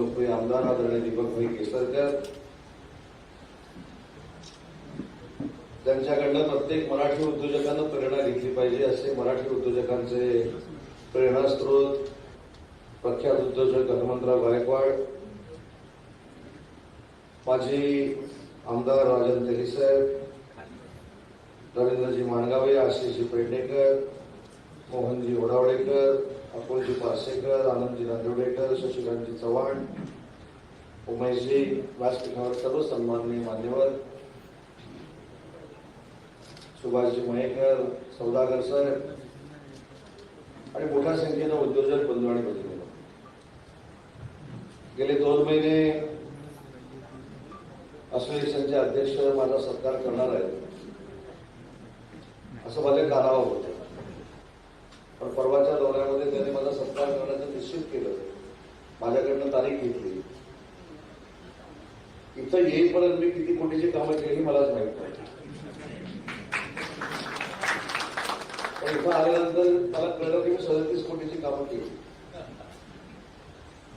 लोकप्रिय आमदार आदरणीय दीपकभाई केसरकर त्यांच्याकडनं प्रत्येक मराठी उद्योजकांना प्रेरणा घेतली पाहिजे असे मराठी उद्योजकांचे प्रेरणास्त्रोत प्रख्यात उद्योजक हनुमंतराव गायकवाड माजी आमदार राजन तेलीसाहेब रवींद्रजी माणगावे आशिषजी पेडणेकर मोहनजी ओढावडेकर अकोलजी पासेकर आनंदजी नांदेवडेकर शशिकांतजी चव्हाण उमेशजी व्यासपीठावर सर्व सन्माननीय मान्यवर सुभाषजी मयेकर सौदागर सर आणि मोठ्या संख्येनं उद्योजक बंधू आणि भगिनी गेले दोन महिने असोसिएशनचे अध्यक्ष माझा सत्कार करणार आहेत असं मला कानावं होतं. पण परवाच्या दौऱ्यामध्ये त्यांनी माझा सत्कार करण्याचं निश्चित केलं. माझ्याकडनं तारीख घेतली. इथं येईपर्यंत मी किती कोटीची कामं केली मलाच माहीत नाही. पण इथं आल्यानंतर मला कळलं की मी सदतीस कोटीची कामं केली.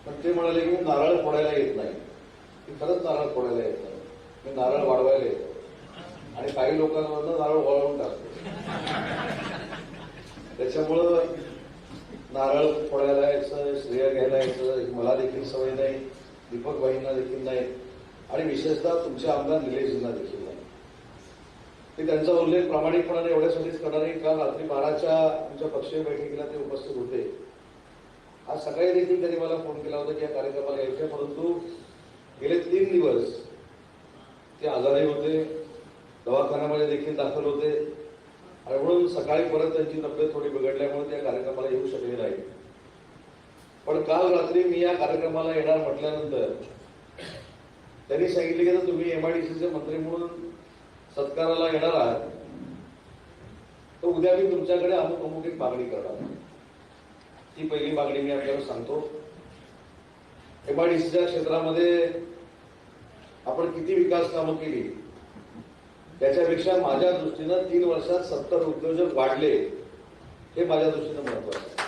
पण ते म्हणाले की नारळ फोडायला येत नाही. की खरंच नारळ फोडायला येत नाही. मी नारळ वाढवायला येतो. आणि काही लोकांमधनं नारळ वळवून टाकतो. त्याच्यामुळं नारळ फोडायला यायचं श्रेय घ्यायला यायचं मला देखील सवय नाही दीपक भाईंना देखील नाही. आणि विशेषतः तुमचे आमदार निलेशजींना देखील नाही. ते त्यांचा उल्लेख प्रामाणिकपणाने एवढ्यासाठीच करणार आहे काल रात्री बाराच्या तुमच्या पक्षीय बैठकीला ते उपस्थित होते. आज सकाळी देखील त्यांनी मला फोन केला होता की या कार्यक्रमाला यायचे परंतु गेले तीन दिवस ते आजारी होते दवाखान्यामध्ये देखील दाखल होते. आणि म्हणून सकाळी परत त्यांची तब्येत थोडी बिघडल्यामुळे त्या कार्यक्रमाला येऊ शकले नाही. पण काल रात्री मी या कार्यक्रमाला येणार म्हटल्यानंतर त्यांनी सांगितले की तुम्ही एमआयडीसीचे मंत्री म्हणून सत्काराला येणार आहात. तर उद्या मी तुमच्याकडे अमुक अमुक एक मागणी करणार. ती पहिली मागणी मी आपल्याला सांगतो. एमआयडीसीच्या क्षेत्रामध्ये आपण किती विकास कामं केली? त्याच्यापेक्षा माझ्या दृष्टीनं तीन वर्षात सत्तर उद्योजक वाढले हे माझ्या दृष्टीनं महत्वाचं आहे.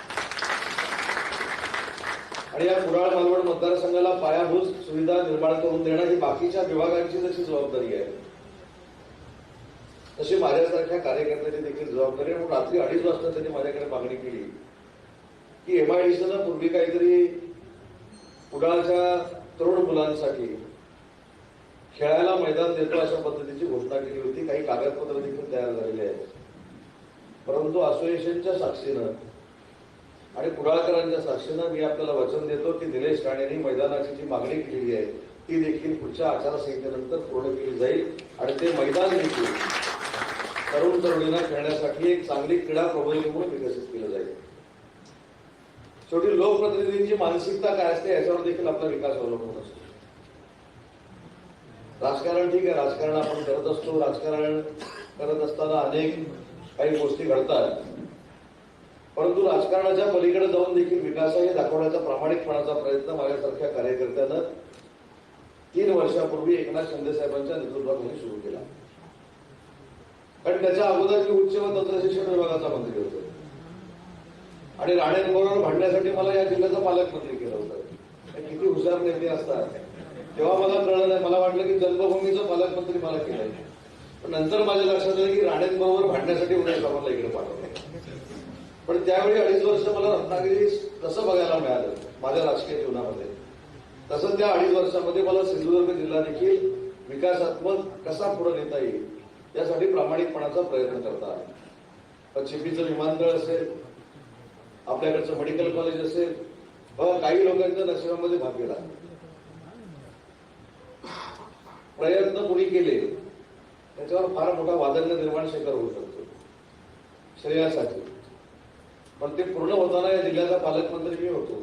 आणि या कुडाळ मालवण मतदारसंघाला पायाभूत सुविधा निर्माण करून देणं ही बाकीच्या विभागांची जशी जबाबदारी आहे. तशी माझ्यासारख्या कार्यकर्त्याची देखील जबाबदारी आहे. म्हणून रात्री अडीच वाजता त्यांनी माझ्याकडे मागणी केली की एमआयडीसीनं पूर्वी काहीतरी कुडाळच्या तरुण मुलांसाठी खेळायला मैदान देतो अशा पद्धतीची घोषणा केली होती. काही कागदपत्र देखील तयार झालेली आहेत. परंतु असोसिएशनच्या साक्षीनं आणि कुडाळकरांच्या साक्षीनं मी आपल्याला वचन देतो की निलेश राणेंनी मैदानाची जी मागणी केलेली आहे ती देखील पुढच्या आचारसंहितेनंतर पूर्ण केली जाईल. आणि ते मैदान देखील तरुण तरुणींना खेळण्यासाठी एक चांगली क्रीडा प्रबोधिनी म्हणून विकसित केलं जाईल. शेवटी लोकप्रतिनिधींची मानसिकता काय असते याच्यावर देखील आपला विकास अवलंबून असतो. राजकारण ठीक आहे राजकारण आपण करत असतो. राजकारण करत असताना अनेक काही गोष्टी घडतात. परंतु राजकारणाच्या पलीकडे जाऊन देखील विकास हे दाखवण्याचा प्रामाणिकपणाचा प्रयत्न माझ्यासारख्या कार्यकर्त्यानं तीन वर्षापूर्वी एकनाथ शिंदे साहेबांच्या नेतृत्वाखाली सुरू केला. कारण त्याच्या अगोदर मी उच्च व तंत्रशिक्षण विभागाचा मंत्री होतो. आणि राणेंबरोबर भांडण्यासाठी मला या जिल्ह्याचा पालकमंत्री केलं होतं. किती हुशार नेते असतात. तेव्हा मला कळलं नाही. मला वाटलं की जन्मभूमीचं पालकमंत्री मला केलंय. पण नंतर माझ्या लक्षात आलं की राणेंबरोबर भांडण्यासाठी उदय सामंतला इकडे पाठवलं पण त्यावेळी अडीच वर्ष मला रत्नागिरी तसं बघायला मिळालं. माझ्या राजकीय जीवनामध्ये. तसं त्या अडीच वर्षामध्ये मला सिंधुदुर्ग जिल्हा देखील विकासात्मक कसा पुढे नेता येईल यासाठी प्रामाणिकपणाचा प्रयत्न करता आला. चिपीचं विमानतळ असेल आपल्याकडचं मेडिकल कॉलेज असेल बघा काही लोकांच्या नशिबामध्ये भाग गेला. प्रयत्न कोणी केले त्याच्यावर फार मोठा वादंग निर्माण शेखर होऊ शकतो. श्रेयासाठी. पण ते पूर्ण होताना या जिल्ह्याचा पालकमंत्री मी होतो.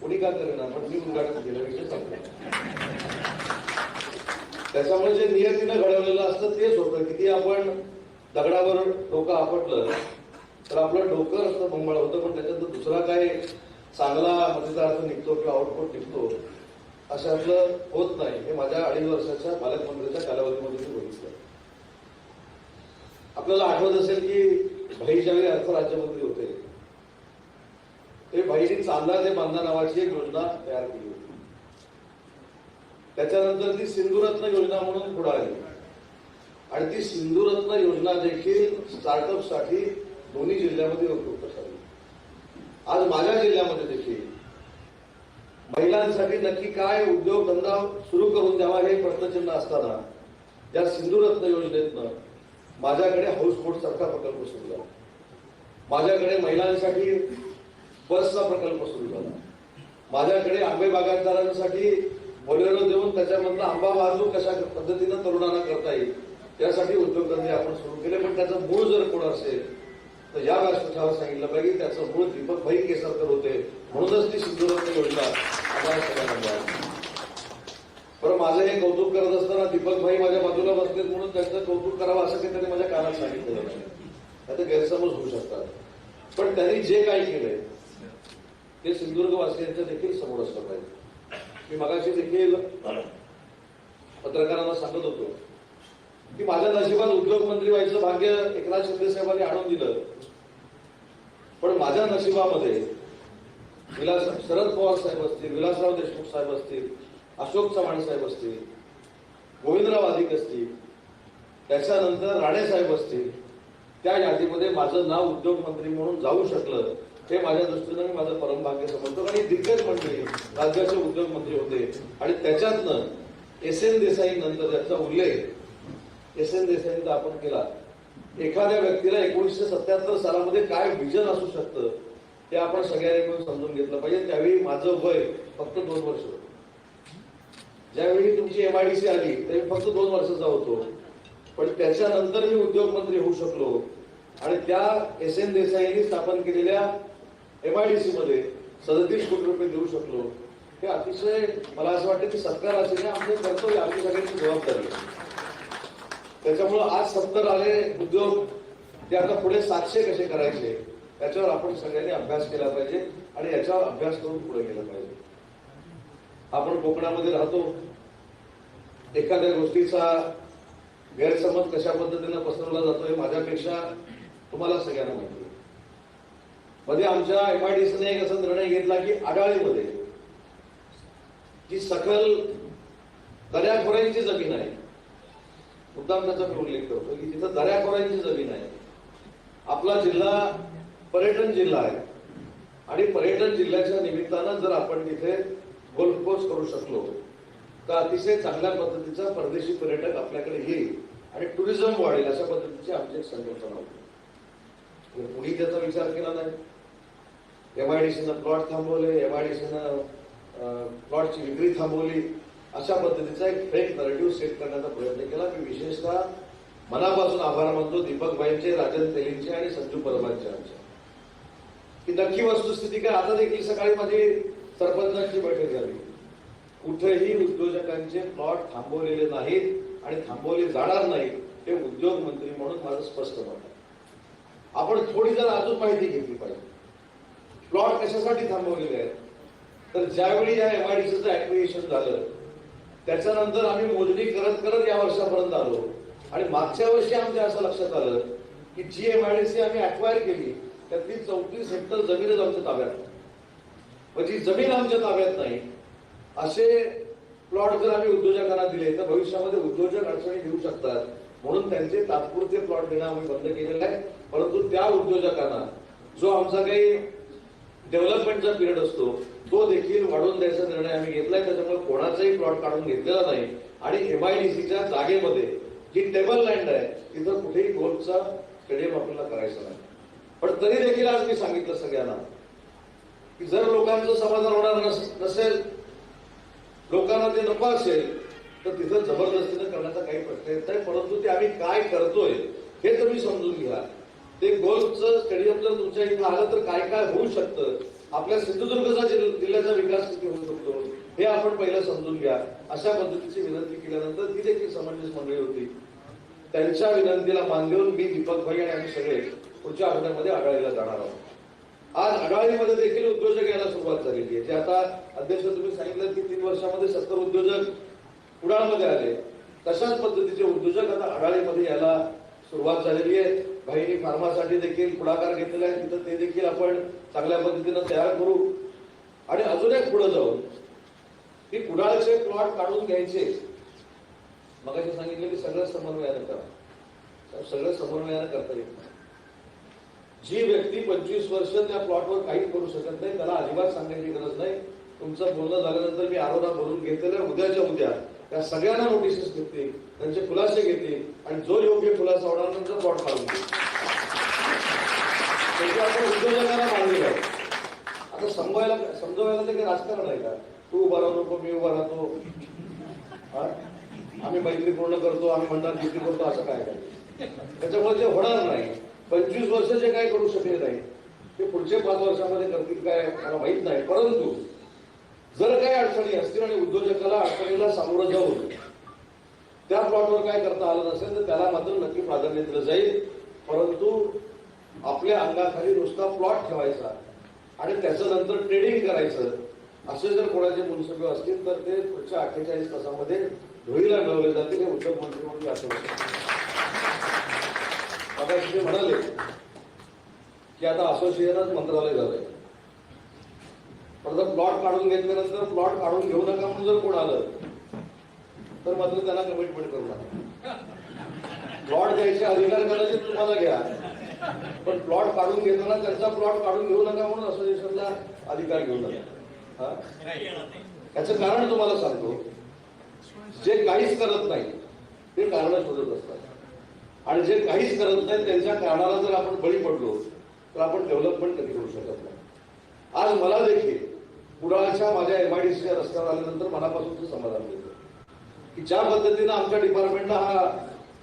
कोणी का करेना पण मी उद्घाटन केलं विषय त्याच्यामुळे जे नियतीनं घडवलेलं असतं तेच होतं. किती आपण दगडावर डोकं आपटलं तर आपलं डोकं असतं मंगळ होतं पण त्याच्यात दुसरा काय चांगला मतदार निघतो किंवा आउटपुट निघतो. अशातलं होत नाही. हे माझ्या अडीच वर्षाच्या पालकमंत्र्याच्या कालावधीमध्ये मी बघितलं. आपल्याला आठवत असेल की भाई ज्यावेळी अर्थ राज्यमंत्री होते ते भाईनी चांदा ते बांधा नावाची एक योजना तयार केली होती. त्याच्यानंतर ती सिंधुरत्न योजना म्हणून पुढे आली. आणि ती सिंधुरत्न योजना देखील स्टार्टअपसाठी दोन्ही जिल्ह्यामध्ये उपयुक्त ठरली आज माझ्या जिल्ह्यामध्ये देखील महिलांसाठी नक्की काय उद्योगधंदा सुरू करून द्यावा हे प्रश्नचिन्ह असताना या सिंधुरत्न योजनेतनं माझ्याकडे हाऊसबोट सारखा प्रकल्प सुरू झाला. माझ्याकडे महिलांसाठी बसचा प्रकल्प सुरू झाला. माझ्याकडे आंबे बागायतदारांसाठी बोलेरो देऊन त्याच्यामधनं आंबा वाहतूक कशा पद्धतीनं तरुणांना करता येईल त्यासाठी उद्योगधंदे आपण सुरू केले. पण त्याचं मूळ जर कोण असेल तर या व्यासपीठावर सांगितलं पाहिजे त्याचं मूळ दीपक भाई केसरकर होते. म्हणूनच ती सिंधुरत्न योजना बरं माझं हे कौतुक करत असताना दीपक भाई माझ्या बाजूला बसले म्हणून त्यांचं कौतुक करावं असं काही त्यांनी माझ्या कानात सांगितलेलं नाही. आता गैरसमज होऊ शकतात. पण त्यांनी जे काही केलंय ते सिंधुदुर्गवासियांच्या देखील समोर असलं पाहिजे. मी मगाशी देखील पत्रकारांना सांगत होतो की माझ्या नशिबात उद्योगमंत्री व्हायचं भाग्य एकनाथ शिंदे साहेबांनी आणून दिलं. पण माझ्या नशिबामध्ये विलास शरद पवार साहेब असतील विलासराव देशमुख साहेब असतील अशोक चव्हाण साहेब असतील गोविंदराव अधिक असतील त्याच्यानंतर राणे साहेब असतील त्या यादीमध्ये माझं नाव उद्योगमंत्री म्हणून जाऊ शकलं हे माझ्या दृष्टीनं मी माझं परमभाग्य समजतो. आणि दिग्गज मंत्री राज्याचे उद्योगमंत्री होते. आणि त्याच्यातनं एस एन देसाई नंतर त्याचा उल्लेख एस एन देसाईंचा आपण केला. एखाद्या व्यक्तीला एकोणीसशे सत्याहत्तर सालामध्ये काय विजन असू शकतं? ते आपण सगळ्यांनी मिळून समजून घेतलं पाहिजे. त्यावेळी माझं वय फक्त दोन वर्ष होतं. ज्यावेळी तुमची एमआयडीसी आली त्यावेळी फक्त दोन वर्षाचा होतो. पण त्याच्यानंतर मी उद्योगमंत्री होऊ शकलो. आणि त्या एस एन देसाईंनी स्थापन केलेल्या एमआयडीसी मध्ये सदतीस कोटी रुपये देऊ शकलो. हे अतिशय मला असं वाटतं की सत्कार असेल आमचं कर्तव्य आमची सगळ्यांची जबाबदारी. त्याच्यामुळं आज सत्तर आले उद्योग. ते आता पुढे सातशे कसे करायचे? याच्यावर आपण सगळ्यांनी अभ्यास केला पाहिजे आणि याच्यावर अभ्यास करून पुढे गेला पाहिजे. आपण कोकणामध्ये राहतो. एखाद्या गोष्टीचा गैरसमज कशा पद्धतीनं पसरवला जातो हे माझ्यापेक्षा तुम्हाला सगळ्यांना माहिती आहे. मध्ये आमच्या एम आय डीसन एक असा निर्णय घेतला की आडाळीमध्ये जी सकल दर्याखोऱ्यांची जमीन आहे मुद्दाम त्याचा मी उल्लेख करतो की तिथं दर्याखोऱ्यांची जमीन आहे. आपला जिल्हा पर्यटन जिल्हा आहे. आणि पर्यटन जिल्ह्याच्या निमित्तानं जर आपण तिथे गोल्फ कोर्स करू शकलो तर अतिशय चांगल्या पद्धतीचा परदेशी पर्यटक आपल्याकडे येईल आणि टुरिझम वाढेल अशा पद्धतीची आमची एक संकल्पना होती. कुणी त्याचा विचार केला नाही? एमआयडीसीनं प्लॉट थांबवले एमआयडीसीनं प्लॉटची विक्री थांबवली अशा पद्धतीचा एक फेक नरेटिव्ह सेट करण्याचा प्रयत्न केला. मी विशेषतः मनापासून आभार मानतो दीपकबाईंचे राजन तेलींचे आणि संजू परबांचे आमच्या की नक्की वस्तुस्थिती काय? आता देखील सकाळी माझी सरपंचांची बैठक झाली. कुठेही उद्योजकांचे प्लॉट थांबवलेले नाहीत आणि थांबवले जाणार नाहीत हे उद्योग मंत्री म्हणून माझं स्पष्ट मत आहे. आपण थोडी जर अजून माहिती घेतली पाहिजे. प्लॉट कशासाठी थांबवलेले आहेत? तर ज्यावेळी या एमआयडीसीचं ऍप्लिकेशन झालं त्याच्यानंतर आम्ही मोजणी करत करत या वर्षापर्यंत आलो. आणि मागच्या वर्षी आमच्या असं लक्षात आलं की जी एमआयडीसी आम्ही अक्वायर केली त्यातली चौतीस हेक्टर जमीनच आमच्या ताब्यात. नाही. मग जी जमीन आमच्या ताब्यात नाही असे प्लॉट जर आम्ही उद्योजकांना दिले तर भविष्यामध्ये उद्योजक अडचणी घेऊ शकतात. म्हणून त्यांचे तात्पुरते प्लॉट देणं आम्ही बंद केलेलं आहे. परंतु त्या उद्योजकांना जो आमचा काही डेव्हलपमेंटचा पिरियड असतो तो देखील वाढवून द्यायचा निर्णय आम्ही घेतलाय. त्याच्यामुळे कोणाचाही प्लॉट काढून घेतलेला नाही. आणि एमआयडीसीच्या जागेमध्ये जी टेबल लँड आहे तिथं कुठेही गोल्फचा स्टेडियम आपल्याला करायचा नाही. पण तरी देखील आज मी सांगितलं सगळ्यांना की जर लोकांचं समाधान होणार नसेल लोकांना ते नको असेल तर तिथं जबरदस्तीनं करण्याचा काही प्रश्न येत नाही. परंतु ते आम्ही काय करतोय हे तुम्ही समजून घ्या. ते गोल्फचं स्टेडियम जर तुमच्या इथं आलं तर काय काय होऊ शकतं? आपल्या सिंधुदुर्गचा जिल्ह्याचा विकास किती होऊ शकतो? हे आपण पहिलं समजून घ्या. अशा पद्धतीची विनंती केल्यानंतर ती देखील समंजस मंडळी होती. त्यांच्या विनंतीला मान देऊन मी दीपक भाई आणि आम्ही सगळे पुढच्या आठवड्यामध्ये आघाडीला जाणार आहोत. आज आघाडीमध्ये देखील उद्योजक यायला सुरुवात झालेली आहे जे आता अध्यक्ष तुम्ही सांगितलं की तीन वर्षामध्ये सत्तर उद्योजक कुडाळमध्ये आले. तशाच पद्धतीचे उद्योजक आता अडाळीमध्ये यायला सुरुवात झालेली आहे. भाईनी फार्मासाठी देखील पुढाकार घेतलेला आहे. तिथं ते देखील आपण चांगल्या पद्धतीनं तयार करू. आणि अजून एक पुढे जाऊन की कुडाळचे प्लॉट काढून घ्यायचे. मग सांगितलं की सगळं समन्वयानं करा. सगळं समन्वयानं करता येत नाही. जी व्यक्ती पंचवीस वर्ष त्या प्लॉटवर काही करू शकत नाही त्याला अजिबात सांगण्याची गरज नाही. तुमचं बोलणं झाल्यानंतर मी आरोना भरून घेतलेलं उद्याच्या उद्या. त्या सगळ्यांना नोटिसेस घेतील त्यांचे खुलासे घेतील आणि जो योग्य खुलासा होणार त्यांचा प्लॉट काढून घेईल आपण उद्योजकांना मागणी आहे. आता समजायला समजवायला ते काही राजकारण आहे का? तू उभा राहतो नको मी उभा राहतो. आम्ही मैत्री पूर्ण करतो आम्ही म्हणणार मैत्री करतो असं काय त्याच्यामुळे ते होणार नाही पंचवीस वर्ष जे काय करू शकले नाही. ते पुढचे पाच वर्षामध्ये करतील काय मला माहीत नाही. परंतु जर काही अडचणी असतील आणि उद्योजकाला अडचणीला सामोरं जाऊन त्या प्लॉटवर काय करता आलं नसेल तर त्याला मात्र नक्की प्राधान्य दिलं जाईल. परंतु आपल्या अंगाखाली नुसता प्लॉट ठेवायचा आणि त्याचं नंतर ट्रेडिंग करायचं असे जर कोणाचे मुनसबे असतील तर ते पुढच्या अठ्ठेचाळीस तासामध्ये धुळीला मिळवले जातील हे उद्योग मंत्री म्हणून असं आता ते म्हणाले की आता असोसिएशनच मंत्रालय झालंय. पण जर प्लॉट काढून घेतल्यानंतर प्लॉट काढून घेऊ नका म्हणून जर कोण आलं तर मात्र त्यांना कमिटमेंट करू नका. प्लॉट द्यायचे अधिकार कदाचित तुम्हाला घ्या पण प्लॉट काढून घेताना त्यांचा प्लॉट काढून घेऊ नका म्हणून असोसिएशनला अधिकार घेऊ नका. हा? याचं कारण तुम्हाला सांगतो जे काहीच करत नाही ते कारण शोधत असतात. आणि जे काहीच करत नाही त्यांच्या कारणाला जर आपण बळी पडलो तर आपण डेव्हलपमेंट कधी करू शकत नाही. आज मला देखील कुडाळच्या माझ्या एम आय डी सीच्या रस्त्यावर आल्यानंतर मनापासूनचं समाधान मिळतं. की ज्या पद्धतीनं आमच्या डिपार्टमेंटनं हा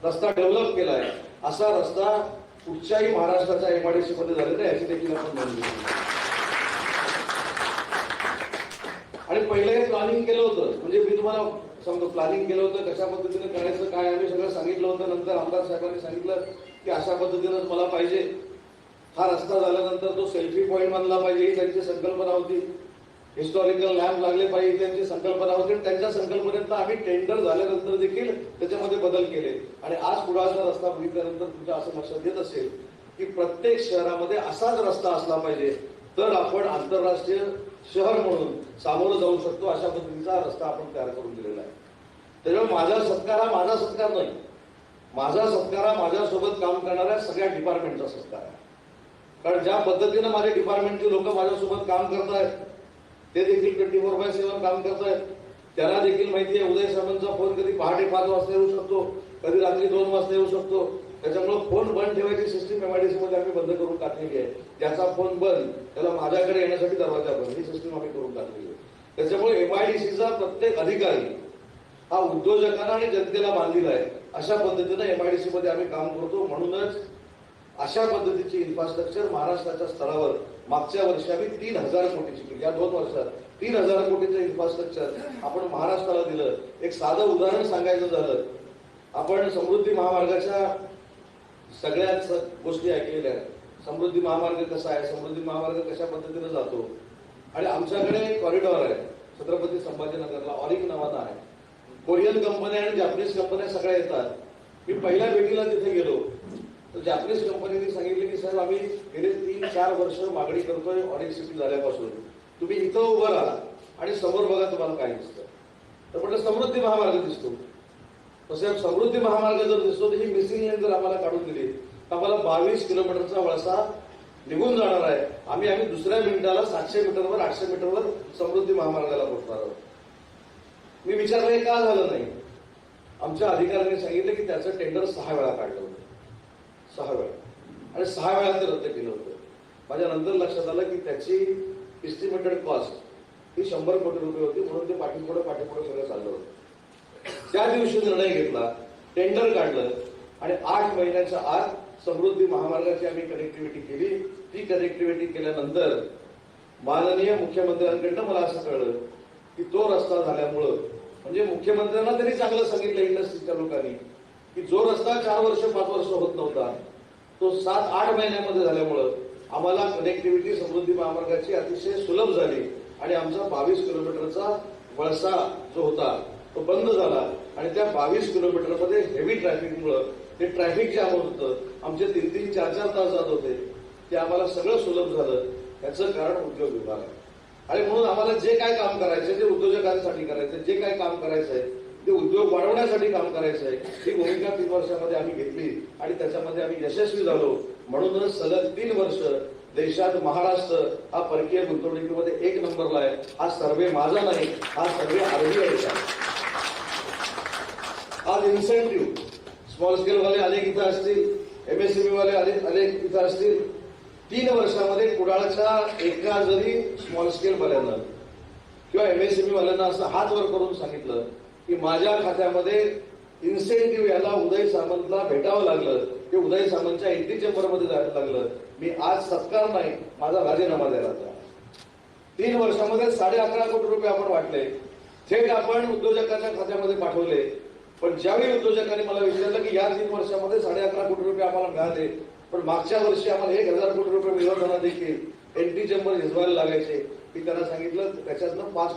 रस्ता डेव्हलप केला आहे असा रस्ता कुठच्याही महाराष्ट्राच्या डी सीमध्ये झालेला आहे याची देखील आपण नोंद घेतली. आणि पहिले प्लॅनिंग केलं होतं. म्हणजे मी तुम्हाला समजा प्लॅनिंग केलं होतं कशा पद्धतीने करायचं काय आम्ही सगळं सांगितलं होतं. नंतर आमदार साहेबांनी सांगितलं की अशा पद्धतीनंच मला पाहिजे. हा रस्ता झाल्यानंतर तो सेल्फी पॉईंट बांधला पाहिजे. ही त्यांची संकल्पना होती. हिस्टॉरिकल लॅम्प लागले पाहिजे त्यांची संकल्पना होती. आणि त्यांच्या संकल्पनेत आम्ही टेंडर झाल्यानंतर देखील त्याच्यामध्ये बदल केले. आणि आज कुडाळचा रस्ता बघितल्यानंतर तुमच्या असं लक्षात येत असेल की प्रत्येक शहरामध्ये असाच रस्ता असला पाहिजे. तर आपण आंतरराष्ट्रीय शहर म्हणून सामोरं जाऊ शकतो अशा पद्धतीचा रस्ता आपण तयार करून दिलेला आहे. त्याच्यामुळे माझा सत्कार हा माझा सत्कार नाही. माझा सत्कार हा माझ्यासोबत काम करणाऱ्या सगळ्या डिपार्टमेंटचा सत्कार आहे. कारण ज्या पद्धतीनं माझ्या डिपार्टमेंटची लोक माझ्यासोबत काम करतायत ते देखील ट्वेंटी फोर बाय सेव्हन काम करतायत. त्यांना देखील माहिती आहे उदय साहेबांचा फोन कधी पहाटे पाच वाजता येऊ शकतो कधी रात्री दोन वाजता येऊ शकतो. त्याच्यामुळे फोन बंद ठेवायची सिस्टीम एमआयडीसी मध्ये आम्ही बंद करून टाकलेली आहे. त्याचा फोन बंद त्याला माझ्याकडे येण्यासाठी दरवाजा बंद. ही सिस्टीम आम्ही करून टाकलेली आहे. त्याच्यामुळे एमआयडीसीचा प्रत्येक अधिकारी हा उद्योजकांना आणि जनतेला बांधलेला आहे. अशा पद्धतीनं एमआयडीसी मध्ये आम्ही काम करतो. म्हणूनच अशा पद्धतीची इन्फ्रास्ट्रक्चर महाराष्ट्राच्या स्तरावर मागच्या वर्षी आम्ही तीन हजार कोटीची केली. या दोन वर्षात तीन हजार कोटीचं इन्फ्रास्ट्रक्चर आपण महाराष्ट्राला दिलं. एक साधं उदाहरण सांगायचं झालं. आपण समृद्धी महामार्गाच्या सगळ्याच गोष्टी ऐकलेल्या आहेत. समृद्धी महामार्ग कसा आहे? समृद्धी महामार्ग कशा पद्धतीने जातो? आणि आमच्याकडे एक कॉरिडॉर आहे. छत्रपती संभाजीनगरला ऑरिक नावाचा आहे. कोरियन कंपन्या आणि जापनीज कंपन्या सगळ्या येतात. मी पहिल्या भेटीला तिथे गेलो. तर जापनीज कंपनीने सांगितले की साहेब आम्ही गेले तीन चार वर्ष मागणी करतोय ऑरिक सिटी झाल्यापासून. तुम्ही इथं उभं राहा आणि समोर बघा तुम्हाला काय दिसतं. तर म्हटलं समृद्धी महामार्ग दिसतो. तसे समृद्धी महामार्ग जर दिसतो तर ही मिसिंग लेन जर आम्हाला काढून दिली तर आम्हाला बावीस किलोमीटरचा वळसा निघून जाणार आहे. आम्ही आम्ही दुसऱ्या मिनिटाला सातशे मीटरवर आठशे मीटरवर समृद्धी महामार्गाला पोहोचणार आहोत. मी विचारलं हे का झालं नाही? आमच्या अधिकाऱ्यांनी सांगितलं की त्याचं टेंडर सहा वेळा काढलं होतं. सहा वेळा. आणि सहा वेळा ते रद्द केलं होतं. माझ्या नंतर लक्षात आलं की त्याची इस्टिमेटेड कॉस्ट ही शंभर कोटी रुपये होती म्हणून ते पाठीपुढे पाठीपुढे सगळं चाललं होतं. त्या दिवशी निर्णय घेतला टेंडर काढलं आणि आठ महिन्याच्या आत समृद्धी महामार्गाची आम्ही कनेक्टिव्हिटी केली. ती कनेक्टिव्हिटी केल्यानंतर माननीय मुख्यमंत्र्यांकडनं मला असं कळलं की तो रस्ता झाल्यामुळं म्हणजे मुख्यमंत्र्यांना तरी चांगलं सांगितलं इंडस्ट्रीच्या लोकांनी की जो रस्ता चार वर्ष पाच वर्ष होत नव्हता तो सात आठ महिन्यामध्ये झाल्यामुळं आम्हाला कनेक्टिव्हिटी समृद्धी महामार्गाची अतिशय सुलभ झाली आणि आमचा बावीस किलोमीटरचा वळसा जो होता तो बंद झाला आणि त्या बावीस किलोमीटरमध्ये हेवी ट्रॅफिकमुळं ते ट्रॅफिक जाम होत होतं. आमचे तीन तीन चार चार तास जात होते. ते आम्हाला सगळं सुलभ झालं. याचं कारण उद्योग विभाग आहे. आणि म्हणून आम्हाला जे काय काम करायचं ते उद्योजकांसाठी करायचं जे काय काम करायचं आहे ते उद्योग वाढवण्यासाठी काम करायचं आहे ही भूमिका तीन वर्षामध्ये आम्ही घेतली आणि त्याच्यामध्ये आम्ही यशस्वी झालो. म्हणूनच सलग तीन वर्ष देशात महाराष्ट्र हा परकीय गुंतवणुकीमध्ये एक नंबरला आहे. हा सर्वे माझा नाही हा सर्वे आरबीआयचा आज इन्सेंटिव्ह स्मॉल स्केल वाले अनेक इथं असतील एमएसएमई वाले अनेक अनेक इथं असतील. तीन वर्षामध्ये कुडाळच्या एका जरी स्मॉल स्केलवाल्यांना किंवा एमएसएमई वाल्यांना असं हात वर करून सांगितलं की माझ्या खात्यामध्ये इन्सेंटिव्ह याला उदय सामंतला भेटावं लागलं. ते उदय सामंतच्या एंटी चेंबरमध्ये जायला लागलं. मी आज सत्कार नाही माझा राजीनामा द्यायला होता तीन वर्षामध्ये साडे अकरा कोटी रुपये आपण वाटले. थेट आपण उद्योजकांच्या खात्यामध्ये पाठवले. पण ज्यावेळी उद्योजकांनी मला विचारलं की या तीन वर्षामध्ये साडे अकरा कोटी रुपये आम्हाला मिळाले पण मागच्या वर्षी आम्हाला एक हजार कोटी रुपये मिळवताना देखील एंटी चेंबर हिजवायला लागायचे. मी त्यांना सांगितलं त्याच्यातनं पाच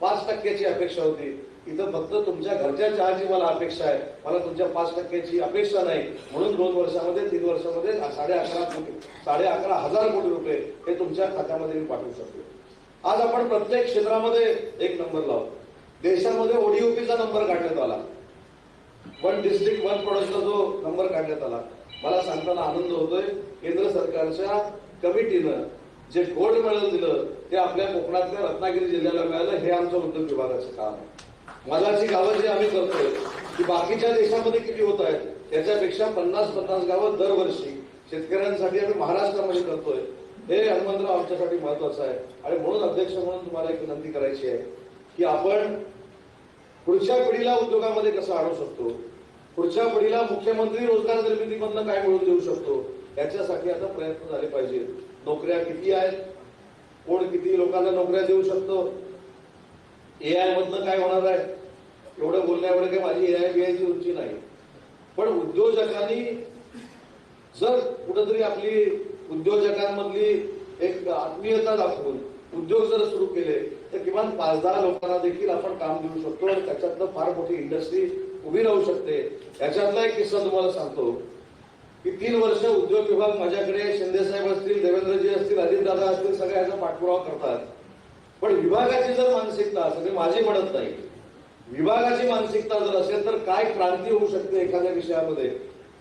पाच टक्क्याची अपेक्षा होती. इथं फक्त तुमच्या घरच्या चहाची मला अपेक्षा आहे. मला तुमच्या पाच टक्क्याची अपेक्षा नाही. म्हणून दोन वर्षामध्ये तीन वर्षामध्ये साडे अकरा कोटी साडे अकरा हजार कोटी रुपये हे तुमच्या खात्यामध्ये मी पाठवू शकतो. आज आपण प्रत्येक क्षेत्रामध्ये एक नंबर लावू देशामध्ये ओडीओपीचा नंबर काढण्यात आला. वन डिस्ट्रिक्ट वन प्रोडक्टचा जो नंबर काढण्यात आला. मला सांगताना आनंद होतोय. केंद्र सरकारच्या कमिटीनं जे गोल्ड मेडल दिलं ते आपल्या कोकणातल्या रत्नागिरी जिल्ह्याला मिळालं. हे आमचं उद्योग विभागाचं काम आहे. मधाची गावं जी आम्ही करतोय ती बाकीच्या देशामध्ये किती होत आहेत त्याच्यापेक्षा पन्नास पन्नास गावं दरवर्षी शेतकऱ्यांसाठी आम्ही महाराष्ट्रामध्ये करतोय हे हनुमंतराव आमच्यासाठी महत्वाचं आहे. आणि म्हणून अध्यक्ष म्हणून तुम्हाला एक विनंती करायची आहे की आपण पुढच्या पिढीला उद्योगामध्ये कसं आणू शकतो? पुढच्या पिढीला मुख्यमंत्री रोजगार निर्मितीमधनं काय मिळवून देऊ शकतो? याच्यासाठी आता प्रयत्न झाले पाहिजे नोकऱ्या किती आहेत? कोण किती लोकांना नोकऱ्या देऊ शकतो? ए आय मधलं काय होणार आहे? एवढं बोलण्याएवढं काही माझी ए आय बी उंची नाही. पण उद्योजकांनी जर कुठंतरी आपली उद्योजकांमधली एक आत्मीयता दाखवून उद्योग जर सुरू केले तर किमान पाच दहा लोकांना देखील आपण काम देऊ शकतो आणि त्याच्यातनं फार मोठी इंडस्ट्री उभी राहू शकते. याच्यातला एक किस्सा तुम्हाला सांगतो. की तीन वर्ष उद्योग विभाग माझ्याकडे शिंदे साहेब असतील देवेंद्रजी असतील अजितदादा असतील सगळ्या याचा पाठपुरावा करतात. पण विभागाची जर मानसिकता असेल माझी म्हणत नाही. विभागाची मानसिकता जर असेल तर काय क्रांती होऊ शकते एखाद्या विषयामध्ये?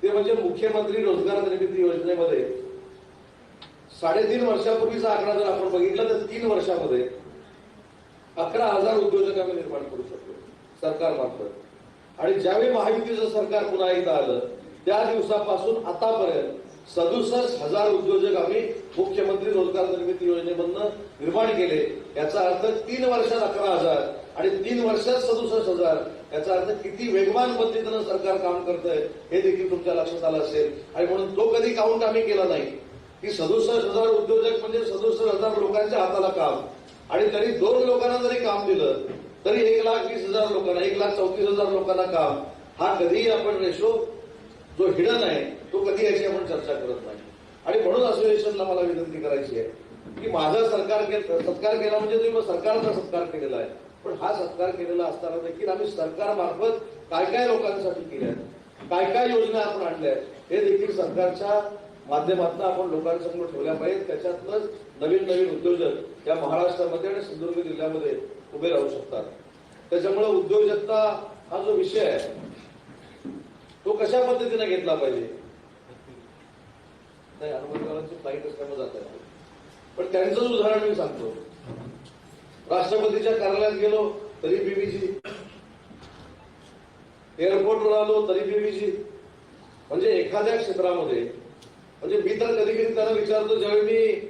ते म्हणजे मुख्यमंत्री रोजगार निर्मिती योजनेमध्ये. साडेतीन वर्षापूर्वीचा आकडा जर आपण बघितला तर तीन वर्षामध्ये अकरा हजार उद्योजक आम्ही निर्माण करू शकतो सरकार मार्फत. आणि ज्यावेळी महायुतीचं सरकार पुन्हा एकदा आलं त्या दिवसापासून आतापर्यंत सदुसष्ट हजार उद्योजक आम्ही मुख्यमंत्री रोजगार निर्मिती योजनेमधनं निर्माण केले. याचा अर्थ तीन वर्षात अकरा हजार आणि तीन वर्षात सदुसष्ट हजार. याचा अर्थ किती वेगवान पद्धतीनं सरकार काम करतंय हे देखील तुमच्या लक्षात आलं असेल. आणि म्हणून तो कधी काउंट आम्ही केला नाही. की सदुसष्ट हजार उद्योजक म्हणजे सदुसष्ट हजार लोकांच्या हाताला काम. आणि तरी दोन लोकांना जरी काम दिलं तरी एक लाख वीस हजार लोकांना एक लाख चौतीस हजार लोकांना काम. हा कधीही आपण रेशो जो हिडन आहे तो कधी याची आपण चर्चा करत नाही. आणि म्हणून असोसिएशनला मला विनंती करायची आहे की माझा सरकार के- सत्कार केला म्हणजे तुम्ही सरकारचा सत्कार केलेला आहे. पण हा सत्कार केलेला असताना देखील आम्ही सरकारमार्फत काय काय लोकांसाठी केल्या आहेत? काय काय योजना आपण आणल्या आहेत? हे देखील सरकारच्या माध्यमातून आपण लोकांसमोर ठेवल्या पाहिजेत. त्याच्यातनंच नवीन नवीन उद्योजक या महाराष्ट्रामध्ये आणि सिंधुदुर्ग जिल्ह्यामध्ये उभे राहू शकतात. त्याच्यामुळे उद्योजकता हा जो विषय आहे तो कशा पद्धतीने घेतला पाहिजे? नाही हनुमंतरावांची फ्लाईट असल्यामुळे जात आहे पण त्यांचंच उदाहरण मी सांगतो. राष्ट्रपतीच्या कार्यालयात गेलो तरी बीबीजी एअरपोर्टवर आलो तरी बीबीजी म्हणजे एखाद्या क्षेत्रामध्ये म्हणजे मी तर कधी कधी त्यांना विचारतो ज्यावेळी मी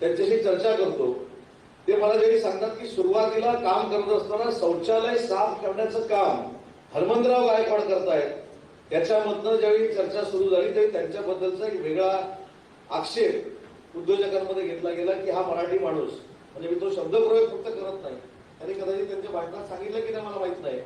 त्यांच्याशी चर्चा करतो ते मला जरी सांगतात की सुरुवातीला काम करत असताना शौचालय साफ करण्याचं काम हनुमंतराव गायकवाड करतायत. त्याच्यामधनं ज्यावेळी चर्चा सुरू झाली तरी त्यांच्याबद्दलचा एक वेगळा आक्षेप उद्योजकांमध्ये घेतला गेला की हा मराठी माणूस म्हणजे मी तो शब्दप्रयोग फक्त करत नाही. त्यांनी कदाचित त्यांच्या भाषणात सांगितलं की नाही मला माहीत नाही.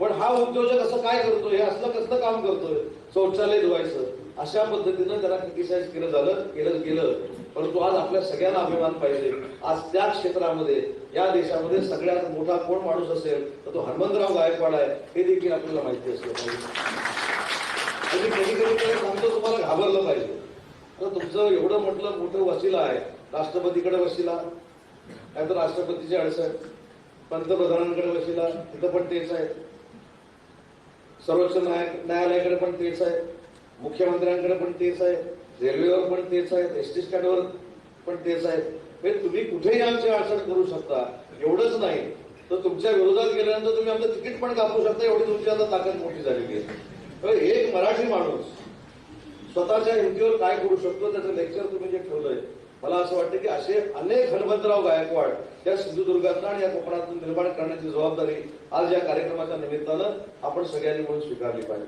पण हा उद्योजक असं काय करतोय? हे असलं कसलं काम करतोय? शौचालय धुवायचं. अशा पद्धतीनं त्याला क्रिटिसाइज केलं झालं केलं गेलं परंतु आज आपल्या सगळ्यांना अभिमान पाहिजे. आज त्या क्षेत्रामध्ये या देशामध्ये सगळ्यात मोठा कोण माणूस असेल तर तो हनुमंतराव गायकवाड आहे. हे देखील आपल्याला माहिती असलं पाहिजे. आणि कधी कधी सांगतो तुम्हाला घाबरलं पाहिजे. आता तुमचं एवढं म्हटलं मोठं वशिला आहे राष्ट्रपतीकडे वशिला काय तर राष्ट्रपतीची अडचण पंतप्रधानांकडे वशिला तिथं पण तेच आहे. सर्वोच्च न्याय न्यायालयाकडे पण तेच आहे. मुख्यमंत्र्यांकडे पण तेच आहे. रेल्वेवर पण तेच आहे. एस टी स्टँडवर पण तेच आहे. म्हणजे तुम्ही कुठेही आमची अडचण करू शकता. एवढंच नाही. तर तुमच्या विरोधात गेल्यानंतर तुम्ही आमचं तिकीट पण कापू शकता. एवढी तुमची आता ताकद मोठी झालेली आहे. एक मराठी माणूस स्वतःच्या हिमतीवर काय करू शकतो त्याचं लेक्चर तुम्ही जे ठेवलंय मला असं वाटतं की असे अनेक हनुमंतराव गायकवाड या सिंधुदुर्गातनं आणि या कोकणातून निर्माण करण्याची जबाबदारी आज या कार्यक्रमाच्या निमित्तानं आपण सगळ्यांनी म्हणून स्वीकारली पाहिजे.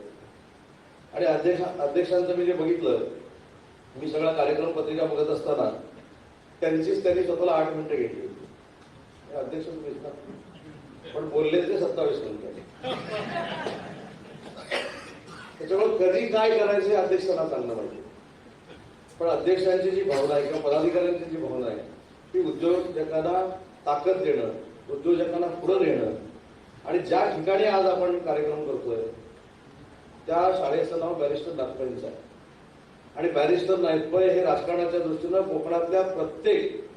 आणि अध्यक्ष अध्यक्षांचं मी जे बघितलं मी सगळा कार्यक्रम पत्रिका बघत असताना त्यांचीच त्यांनी स्वतःला आठ मिनिटं घेतली अध्यक्ष पण बोलले ते सत्तावीस मिनिटं. त्याच्यामुळे कधी काय करायचं हे अध्यक्षांना चांगलं पाहिजे. पण अध्यक्षांची जी भावना आहे किंवा पदाधिकाऱ्यांची जी भावना आहे ती उद्योजकांना ताकद देणं उद्योजकांना पुढं नेणं. आणि ज्या ठिकाणी आज आपण कार्यक्रम करतोय त्या शाळेचं नाव बॅरिस्टर नागपंच आहे. आणि बॅरिस्टर नाईकपय हे राजकारणाच्या दृष्टीनं कोकणातल्या प्रत्येक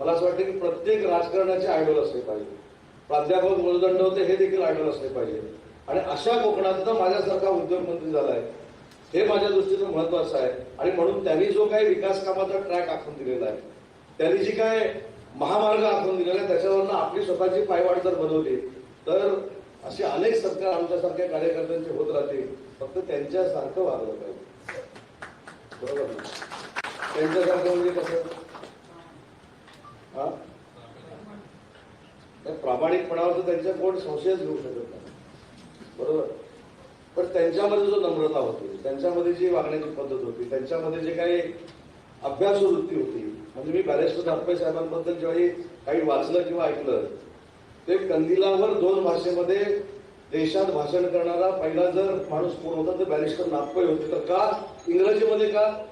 मला असं वाटतं की प्रत्येक राजकारणाचे आयडॉल असले पाहिजे. प्राध्यापक मुलदंड होते हे देखील आयडॉल असले पाहिजे. आणि अशा कोकणातनं माझ्यासारखा उद्योगमंत्री झालाय. हे माझ्या दृष्टीनं महत्वाचं आहे. आणि म्हणून त्यांनी जो काही विकास कामाचा ट्रॅक आखून दिलेला आहे त्यांनी जी काय महामार्ग आखून दिलेला आहे त्याच्यावरनं आपली स्वतःची पायवाट जर बनवली तर असे अनेक सरकार आमच्यासारख्या कार्यकर्त्यांचे होत राहतील. फक्त त्यांच्यासारखं वागलं पाहिजे. बरोबर त्यांच्यासारखं म्हणजे कसं? हा? त्या प्रामाणिकपणावर तर त्यांच्या कोण संशयच घेऊ शकत नाही. बरोबर? पण त्यांच्यामध्ये जो नम्रता होती त्यांच्यामध्ये जी वागण्याची पद्धत होती त्यांच्यामध्ये जे काही अभ्यास वृत्ती होती म्हणजे मी बॅरिस्टर धापे साहेबांबद्दल जेव्हाही काही वाचलं किंवा ऐकलं ते कंदिलावर दोन भाषेमध्ये देशात भाषण करणारा पहिला जर माणूस कोण होता तर बॅरिस्टर नागपे होते. तर का? इंग्रजीमध्ये का?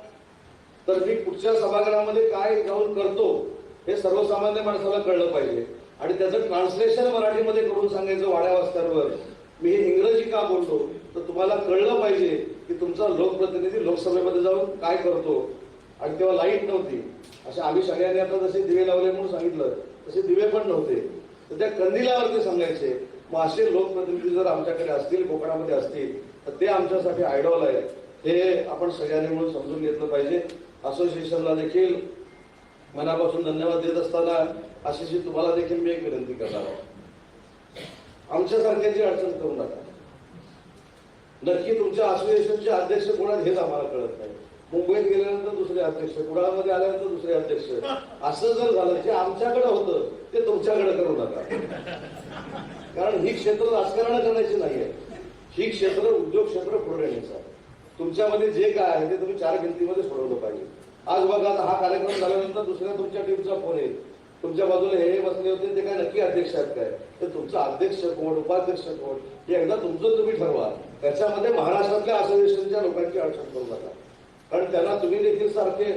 तर मी कुठच्या सभागृहामध्ये काय जाऊन करतो हे सर्वसामान्य माणसाला कळलं पाहिजे. आणि त्याचं ट्रान्सलेशन मराठीमध्ये करून सांगायचं वाड्या वस्त्यांवर मी हे इंग्रजी का बोलतो तर तुम्हाला कळलं पाहिजे की तुमचा लोकप्रतिनिधी लोकसभेमध्ये जाऊन काय करतो. आणि तेव्हा लाइट नव्हती. अशा आम्ही सगळ्यांनी आता जसे दिवे लावले म्हणून सांगितलं तसे दिवे पण नव्हते. तर त्या कंदिलावरती सांगायचे मग असे लोकप्रतिनिधी जर आमच्याकडे असतील कोकणामध्ये असतील तर ते आमच्यासाठी आयडॉल आहे हे आपण सगळ्यांनी म्हणून समजून घेतलं पाहिजे. असोसिएशनला देखील मनापासून धन्यवाद देत असताना अशीशी तुम्हाला देखील मी एक विनंती करणार आहे. आमच्यासारख्याची अडचण करू नका नक्की तुमच्या असोसिएशनचे अध्यक्ष कोण आहेत हेच आम्हाला कळत नाही. मुंबईत गेल्यानंतर दुसरे अध्यक्ष कुडाळमध्ये आल्यानंतर दुसरे अध्यक्ष. असं जर झालं जे आमच्याकडे होतं ते तुमच्याकडे करू नका. कारण ही क्षेत्र राजकारण करण्याची नाही आहे. ही क्षेत्र उद्योग क्षेत्र पुढे नेण्याचं आहे. तुमच्यामध्ये जे काय आहे ते तुम्ही चार भिंतीमध्ये सोडवलं पाहिजे. आज बघा हा कार्यक्रम झाल्यानंतर दुसऱ्या तुमच्या टीमचा फोन येईल तुमच्या बाजूला हे बसले होते ते काय नक्की अध्यक्ष आहेत काय? तर तुमचा अध्यक्ष कोण उपाध्यक्ष कोण? हे एकदा तुमचं तुम्ही ठरवा. त्याच्यामध्ये महाराष्ट्रातल्या असोसिएशनच्या लोकांची अडचण करू नका. कारण त्यांना तुम्ही देखील सारखे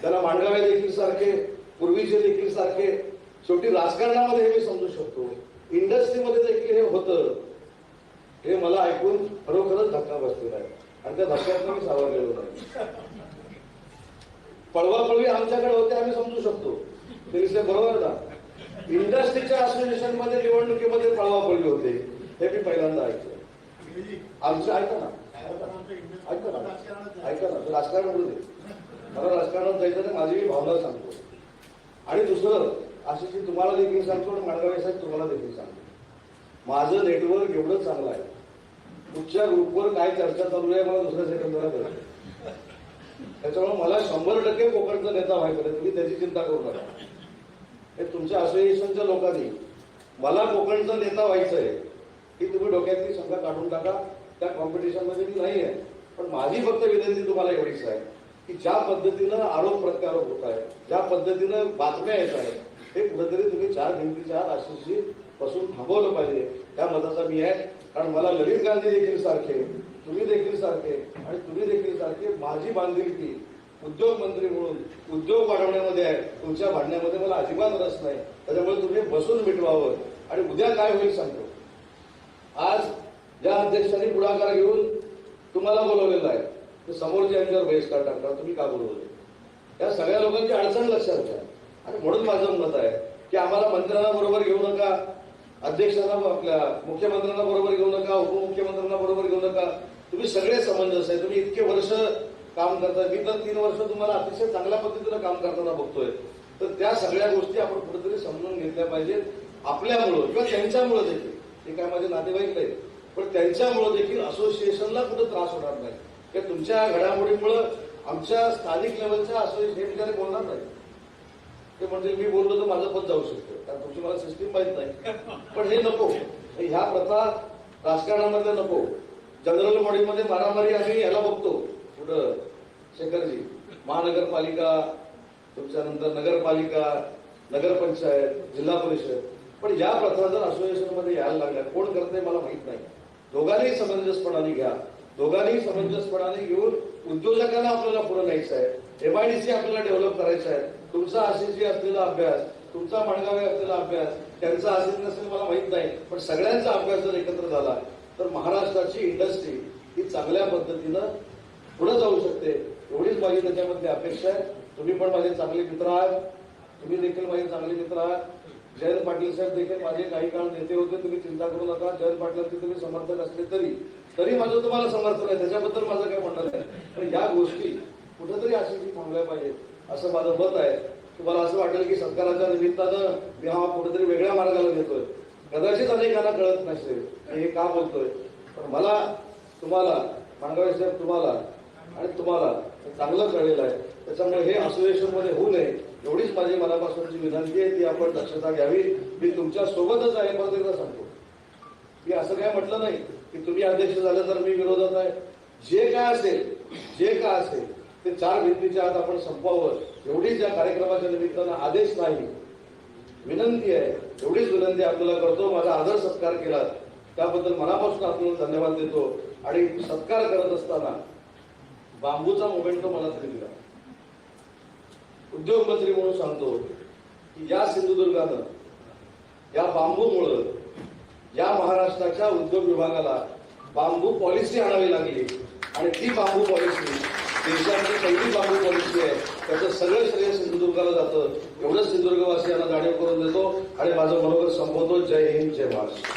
त्यांना मांडगावे देखील सारखे पूर्वीचे देखील सारखे शेवटी राजकारणामध्ये हे मी समजू शकतो. इंडस्ट्रीमध्ये देखील हे होतं. हे मला ऐकून खरोखरच धक्का बसलेला आहे. आणि त्या धक्क्यात मी सावरलेलो नाही. पळवापळवी आमच्याकडे होते आम्ही समजू शकतो. ते बरोबर ना. इंडस्ट्रीच्या असोसिएशनमध्ये निवडणुकीमध्ये पडले होते हे मी पहिल्यांदा ऐकलं आमचं ऐका ना. ऐका ना. ऐका ना. राजकारण बोलू दे. मला राजकारणात जायचं तर माझी भावना सांगतो. आणि दुसरं अशी की तुम्हाला देखील सांगतो आणि माडगावे साहेब तुम्हाला देखील सांगतो. माझं नेटवर्क एवढं चांगलं आहे. तुमच्या ग्रुपवर काय चर्चा चालू आहे मला दुसऱ्या सेकंदाला कळतं त्याच्यामुळे मला शंभर टक्के कोकणचा नेता व्हायचं तुम्ही त्याची चिंता करू नका. हे तुमच्या असोसिएशनच्या लोकांनी. मला कोकणचा नेता व्हायचं आहे ही तुम्ही डोक्यातली शंका काढून टाका. त्या कॉम्पिटिशनमध्ये मी नाही आहे पण माझी फक्त विनंती तुम्हाला एवढीच आहे की ज्या पद्धतीनं आरोप प्रत्यारोप होत आहे ज्या पद्धतीनं बातम्या येत आहेत हे कुठेतरी तुम्ही चार भिंतीच्या आत आशिषी पासून थांबवलं पाहिजे. त्या मताचा मी आहे. कारण मला ललित गांधी देखील सारखे तुम्ही देखील सारखे आणि तुम्ही देखील सारखे माझी बांधिलकी उद्योग मंत्री म्हणून उद्योग वाढवण्यामध्ये तुमच्या भांडण्यामध्ये मला अजिबात रस नाही. त्याच्यामुळे तुम्ही बसून मिटवावं. आणि उद्या काय होईल सांगतो. आज या अध्यक्षांनी पुढाकार घेऊन तुम्हाला बोलवलेलं आहे ते समोरच्या यांच्यावर बहिष्कार टाकणार तुम्ही का बोलवले? या सगळ्या लोकांची अडचण लक्षात घ्या. आणि म्हणून माझं मत आहे की आम्हाला मंत्र्यांना बरोबर घेऊ नका अध्यक्षांना आपल्या मुख्यमंत्र्यांना बरोबर घेऊ नका उपमुख्यमंत्र्यांना बरोबर घेऊ नका. तुम्ही सगळे समंजस आहे. तुम्ही इतके वर्ष काम करता मी तर तीन वर्ष तुम्हाला अतिशय चांगल्या पद्धतीनं काम करताना बघतोय. तर त्या सगळ्या गोष्टी आपण कुठेतरी समजून घेतल्या पाहिजेत. आपल्यामुळं किंवा त्यांच्यामुळं देखील. हे काय माझे नातेवाईक नाहीत. पण त्यांच्यामुळं देखील असोसिएशनला कुठं त्रास होणार नाही. किंवा तुमच्या घडामोडीमुळं आमच्या स्थानिक लेवलच्या असोसिएशन बोलणार नाही. ते म्हणजे मी बोललो तर माझं पद जाऊ शकतं. कारण तुमची मला सिस्टीम माहीत नाही. पण हे नको. ह्या प्रथा राजकारणामध्ये नको. जनरल बॉडीमध्ये मारामारी आम्ही याला बघतो. कुठं शेखरजी महानगरपालिका तुमच्यानंतर नगरपालिका नगरपंचायत जिल्हा परिषद. पण या प्रथा जर असोसिएशनमध्ये यायला लागल्या. कोण करते मला माहीत नाही. दोघांनी समंजसपणाने घ्या. दोघांनी समंजसपणाने घेऊन उद्योजकांना आपल्याला पुढे न्यायचं आहे. एमआयडीसी आपल्याला डेव्हलप करायचं आहे. तुमचा आशिषी असलेला अभ्यास तुमचा मणगावे असलेला अभ्यास त्यांचा आशिष नसेल मला माहीत नाही. पण सगळ्यांचा अभ्यास जर एकत्र झाला तर महाराष्ट्राची इंडस्ट्री ही चांगल्या पद्धतीनं पुढे जाऊ शकते. एवढीच माझी त्याच्यामध्ये अपेक्षा आहे. तुम्ही पण माझे चांगले मित्र आहात. तुम्ही देखील माझे चांगले मित्र आहात. जयंत पाटील साहेब देखील माझे काही काळ नेते होते. तुम्ही चिंता करू नका. जयंत पाटलांचे तुम्ही समर्थक असले तरी. तरी माझं तुम्हाला समर्थन आहे. त्याच्याबद्दल माझं काही म्हणणं नाही. पण या गोष्टी कुठेतरी अशी थांबल्या पाहिजेत. असं माझं मत आहे. तुम्हाला असं वाटेल की सत्काराच्या निमित्तानं मी हा कुठेतरी वेगळ्या मार्गाला घेतोय कदाचित अनेकांना कळत नसेल. की हे का बोलतोय? पण मला तुम्हाला मांडवे साहेब तुम्हाला आणि तुम्हाला चांगलं कळलेलं आहे. त्याच्यामुळे हे असोसिएशनमध्ये होऊ नये. एवढीच माझी मनापासूनची विनंती आहे ती आपण दक्षता घ्यावी. मी तुमच्या सोबतच आहे परत एकदा सांगतो. मी असं काय म्हटलं नाही की तुम्ही अध्यक्ष झाले तर मी विरोधात आहे. जे काय असेल जे काय असेल ते चार भिंतीच्या आत आपण संपवावं. एवढीच या कार्यक्रमाच्या निमित्तानं आदेश नाही. विनंती आहे एवढीच विनंती आपल्याला करतो. माझा आदर सत्कार केला त्याबद्दल मनापासून आपल्याला धन्यवाद देतो. आणि सत्कार करत असताना बांबूचा मोमेंटो मला तरी दिला. उद्योग मंत्री म्हणून सांगतो की या सिंधुदुर्गानं या बांबूमुळं या महाराष्ट्राच्या उद्योग विभागाला बांबू पॉलिसी आणावी लागली. आणि ती बांबू पॉलिसी देशाची पहिली बांबू पॉलिसी आहे. त्याचं सगळं श्रेय सिंधुदुर्गाला जातं. एवढंच सिंधुदुर्गवासियांना जाणीव करून देतो. आणि माझं मनोगत संपवतो. जय हिंद जय महाराष्ट्र.